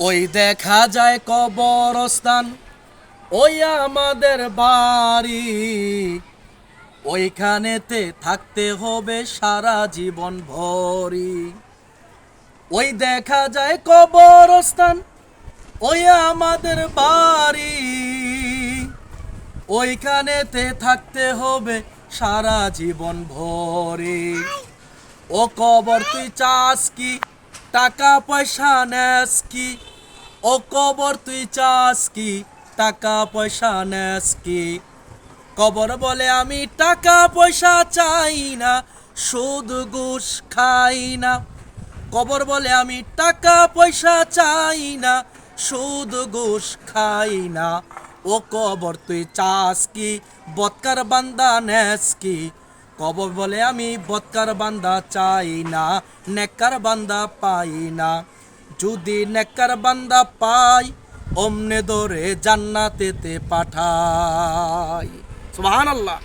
ওই দেখা যায় কবরস্থান, ওই আমাদের বাড়ি। ওইখানেতে থাকতে হবে সারা জীবন ভরি। ওই দেখা যায় কবরস্থান, ওই আমাদের বাড়ি। ওইখানেতে থাকতে হবে সারা জীবন ভরি। ও কবর তুই চাস কি? টাকা পয়সা নেস কি? ও কবর তুই চাস কি? টাকা পয়সা নেস কি? কবর বলে আমি টাকা পয়সা চাই না, সুদ, ঘুষ খাই না। কবর বলে আমি টাকা পয়সা চাই না, সুদ, ঘুষ খাই না। ও কবর তুই চাস কি? বৎকার বান্দা নেস কি? কবর বলে আমি বৎকার বান্দা চাই না, নেককার বান্দা পাই না। যদি নেককার বান্দা পাই, অমনে ধরে জান্নাতেতে পাঠাই। সুবহানাল্লাহ।